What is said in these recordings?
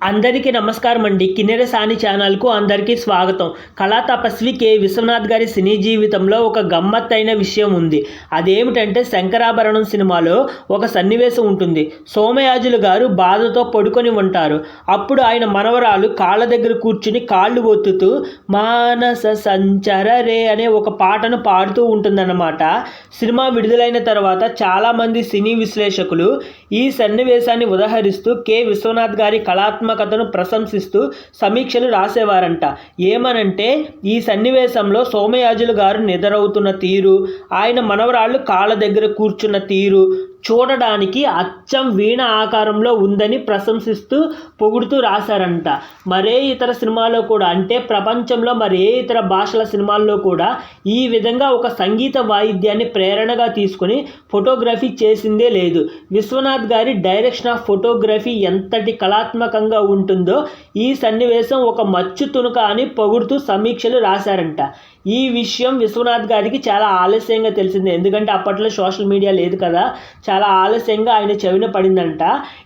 అందరికీ నమస్కారం అండి. కిన్నెర సాని ఛానల్కు అందరికీ స్వాగతం. కళా తపస్వి కె. విశ్వనాథ్ గారి సినీ జీవితంలో ఒక గమ్మత్తైన విషయం ఉంది. అదేమిటంటే శంకరాభరణం సినిమాలో ఒక సన్నివేశం ఉంటుంది. సోమయాజులు గారు బాధతో పడుకొని ఉంటారు. అప్పుడు ఆయన మనవరాలు కాళ్ళ దగ్గర కూర్చుని కాళ్ళు ఒత్తుతూ మానస సంచర రే అనే ఒక పాటను పాడుతూ ఉంటుందన్నమాట. సినిమా విడుదలైన తర్వాత చాలామంది సినీ విశ్లేషకులు ఈ సన్నివేశాన్ని ఉదహరిస్తూ కె. విశ్వనాథ్ గారి కళాత్మకతను ప్రశంసిస్తూ సమీక్షలు రాసేవారంట. ఏమనంటే ఈ సన్నివేశంలో సోమయాజులు గారు నిద్రవుతున్న తీరు ఆయన మనవరాళ్ళు కాళ్ళ దగ్గర కూర్చున్న తీరు చూడడానికి అచ్చం వీణ ఆకారంలో ఉందని ప్రశంసిస్తూ పొగుడుతూ రాశారంట. మరే ఇతర సినిమాలో కూడా అంటే ప్రపంచంలో మరే ఇతర భాషల సినిమాల్లో కూడా ఈ విధంగా ఒక సంగీత వాయిద్యాన్ని ప్రేరణగా తీసుకొని ఫోటోగ్రఫీ చేసిందే లేదు. విశ్వనాథ్ గారి డైరెక్షన్ ఆఫ్ ఫోటోగ్రఫీ ఎంతటి కళాత్మకంగా ఉంటుందో ఈ సన్నివేశం ఒక మచ్చు తునుక అని పొగుడుతూ సమీక్షలు రాశారంట. ఈ విషయం విశ్వనాథ్ గారికి చాలా ఆలస్యంగా తెలిసింది. ఎందుకంటే అప్పట్లో సోషల్ మీడియా లేదు కదా. చాలా ఆలస్యంగా ఆయన చెవిన పడిందంట.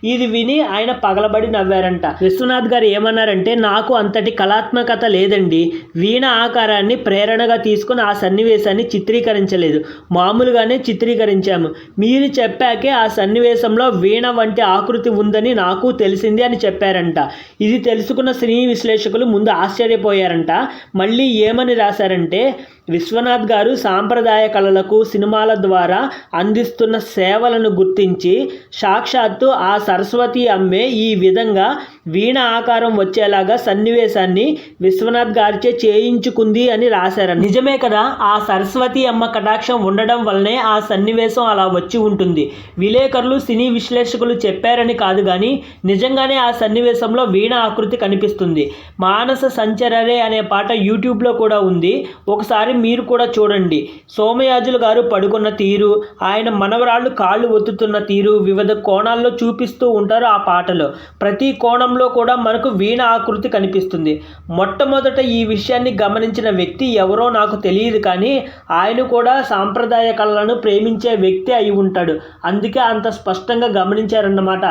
ఇది విని ఆయన పగలబడి నవ్వారంట. విశ్వనాథ్ గారు ఏమన్నారంటే నాకు అంతటి కళాత్మకత లేదండి. వీణ ఆకారాన్ని ప్రేరణగా తీసుకుని ఆ సన్నివేశాన్ని చిత్రీకరించలేదు. మామూలుగానే చిత్రీకరించాము. మీరు చెప్పాకే ఆ సన్నివేశంలో వీణ వంటి ఆకృతి ఉందని నాకు తెలిసింది అని చెప్పారంట. ఇది తెలుసుకున్న సినీ విశ్లేషకులు ముందు ఆశ్చర్యపోయారంట. మళ్ళీ ఏమని రాశారంట అంటే విశ్వనాథ్ గారు సాంప్రదాయ కళలకు సినిమాల ద్వారా అందిస్తున్న సేవలను గుర్తించి సాక్షాత్తు ఆ సరస్వతి అమ్మే ఈ విధంగా వీణ ఆకారం వచ్చేలాగా సన్నివేశాన్ని విశ్వనాథ్ గారిచే చేయించుకుంది అని రాశారు నిజమే కదా ఆ సరస్వతి అమ్మ కటాక్షం ఉండడం వల్లనే ఆ సన్నివేశం అలా వచ్చి ఉంటుంది. విలేకరులు సినీ విశ్లేషకులు చెప్పారని కాదు కానీ నిజంగానే ఆ సన్నివేశంలో వీణ ఆకృతి కనిపిస్తుంది. మానస సంచరరే అనే పాట యూట్యూబ్లో కూడా ఉంది. ఒకసారి మీరు కూడా చూడండి. సోమయాజులు గారు పడుకున్న తీరు ఆయన మనవరాళ్ళు కాళ్ళు ఒత్తుతున్న తీరు వివిధ కోణాల్లో చూపిస్తూ ఉంటారు ఆ పాటలో. ప్రతి కోణంలో కూడా మనకు వీణ ఆకృతి కనిపిస్తుంది. మొట్టమొదట ఈ విషయాన్ని గమనించిన వ్యక్తి ఎవరో నాకు తెలియదు కానీ ఆయన కూడా సాంప్రదాయ కళలను ప్రేమించే వ్యక్తి అయి ఉంటాడు. అందుకే అంత స్పష్టంగా గమనించారన్నమాట.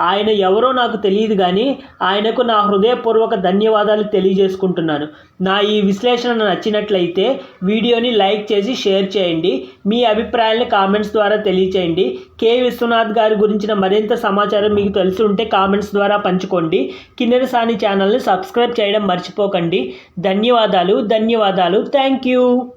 ఆయన ఎవరో నాకు తెలియదు కానీ ఆయనకు నా హృదయపూర్వక ధన్యవాదాలు తెలియజేసుకుంటున్నాను. నా ఈ విశ్లేషణ నచ్చినట్లయితే వీడియోని లైక్ చేసి షేర్ చేయండి. మీ అభిప్రాయాలను కామెంట్స్ ద్వారా తెలియచేయండి. కె విశ్వనాథ్ గారి గురించిన మరింత సమాచారం మీకు తెలిసి ఉంటే కామెంట్స్ ద్వారా పంచుకోండి. కిన్నెర సాని ఛానల్ని సబ్స్క్రైబ్ చేయడం మర్చిపోకండి. ధన్యవాదాలు ధన్యవాదాలు. Thank you.